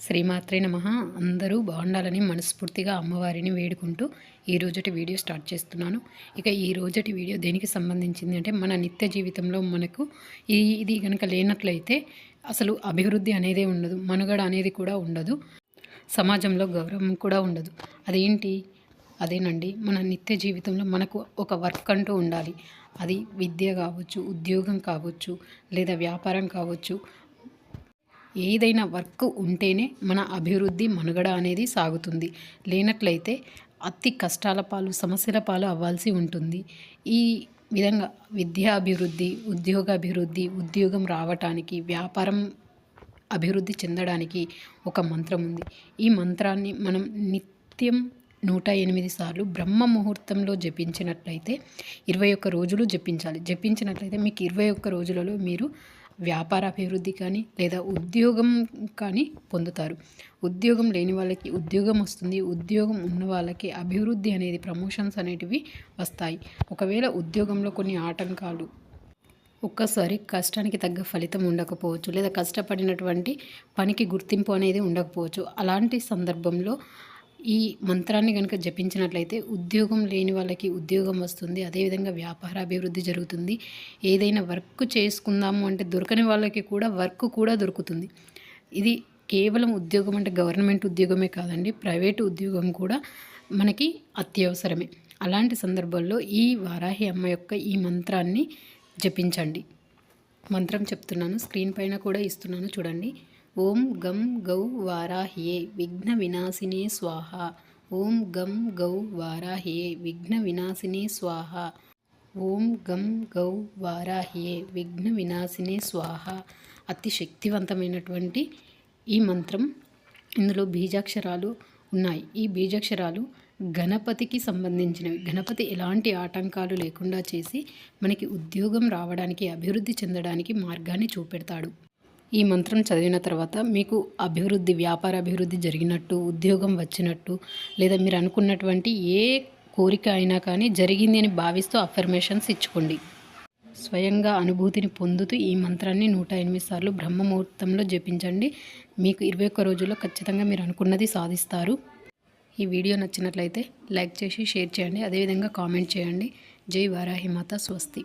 శ్రీమాత్రే నమ. అందరూ బాగుండాలని మనస్ఫూర్తిగా అమ్మవారిని వేడుకుంటూ ఈ రోజుటి వీడియో స్టార్ట్ చేస్తున్నాను. ఇక ఈ రోజుటి వీడియో దేనికి సంబంధించింది అంటే మన నిత్య జీవితంలో మనకు ఈ ఇది కనుక లేనట్లయితే అసలు అభివృద్ధి అనేదే ఉండదు మనుగడ అనేది కూడా ఉండదు సమాజంలో గౌరవం కూడా ఉండదు. అదేంటి? అదేనండి మన నిత్య జీవితంలో మనకు ఒక వర్క్ అంటూ ఉండాలి. అది విద్య కావచ్చు ఉద్యోగం కావచ్చు లేదా వ్యాపారం కావచ్చు ఏదైనా వర్క్ ఉంటేనే మన అభివృద్ధి మనుగడ అనేది సాగుతుంది. లేనట్లయితే అతి కష్టాల పాలు సమస్యల పాలు అవ్వాల్సి ఉంటుంది. ఈ విధంగా విద్యాభివృద్ధి ఉద్యోగాభివృద్ధి ఉద్యోగం రావటానికి వ్యాపారం అభివృద్ధి చెందడానికి ఒక మంత్రం ఉంది. ఈ మంత్రాన్ని మనం నిత్యం నూట ఎనిమిది సార్లు బ్రహ్మ ముహూర్తంలో జపించినట్లయితే ఇరవై ఒక్క రోజులు జపించాలి. జపించినట్లయితే మీకు ఇరవై ఒక్క రోజులలో మీరు వ్యాపార అభివృద్ధి కానీ లేదా ఉద్యోగం కానీ పొందుతారు. ఉద్యోగం లేని వాళ్ళకి ఉద్యోగం వస్తుంది. ఉద్యోగం ఉన్న వాళ్ళకి అభివృద్ధి అనేది ప్రమోషన్స్ అనేటివి వస్తాయి. ఒకవేళ ఉద్యోగంలో కొన్ని ఆటంకాలు ఒక్కసారి కష్టానికి తగ్గ ఫలితం ఉండకపోవచ్చు లేదా కష్టపడినటువంటి పనికి గుర్తింపు అనేది ఉండకపోవచ్చు. అలాంటి సందర్భంలో ఈ మంత్రాన్ని కనుక జపించినట్లయితే ఉద్యోగం లేని వాళ్ళకి ఉద్యోగం వస్తుంది అదేవిధంగా వ్యాపార అభివృద్ధి జరుగుతుంది. ఏదైనా వర్క్ చేసుకుందాము అంటే దొరకని వాళ్ళకి కూడా వర్క్ కూడా దొరుకుతుంది. ఇది కేవలం ఉద్యోగం అంటే గవర్నమెంట్ ఉద్యోగమే కాదండి ప్రైవేటు ఉద్యోగం కూడా మనకి అత్యవసరమే. అలాంటి సందర్భాల్లో ఈ వారాహి అమ్మ యొక్క ఈ మంత్రాన్ని జపించండి. మంత్రం చెప్తున్నాను స్క్రీన్ పైన కూడా ఇస్తున్నాను చూడండి. ఓం గం గౌ వారాహ్యే విఘ్న వినాశినే స్వాహ. ఓం గం గౌ వారాహ్యే విఘ్న వినాశినే స్వాహ. ఓం గం గౌ వారాహ్యే విఘ్న వినాశినే స్వాహ. అతి శక్తివంతమైనటువంటి ఈ మంత్రం ఇందులో బీజాక్షరాలు ఉన్నాయి. ఈ బీజాక్షరాలు గణపతికి సంబంధించినవి. గణపతి ఎలాంటి ఆటంకాలు లేకుండా చేసి మనకి ఉద్యోగం రావడానికి అభివృద్ధి చెందడానికి మార్గాన్ని చూపెడతాడు. ఈ మంత్రం చదివిన తర్వాత మీకు అభివృద్ధి వ్యాపార అభివృద్ధి జరిగినట్టు ఉద్యోగం వచ్చినట్టు లేదా మీరు అనుకున్నటువంటి ఏ కోరిక అయినా కానీ జరిగింది అని భావిస్తూ అఫర్మేషన్స్ ఇచ్చుకోండి. స్వయంగా అనుభూతిని పొందుతూ ఈ మంత్రాన్ని నూట ఎనిమిది సార్లు బ్రహ్మముహూర్తంలో జపించండి. మీకు ఇరవై ఒక్క రోజుల్లో ఖచ్చితంగా మీరు అనుకున్నది సాధిస్తారు. ఈ వీడియో నచ్చినట్లయితే లైక్ చేసి షేర్ చేయండి. అదేవిధంగా కామెంట్ చేయండి. జై వారాహిమాత స్వస్తి.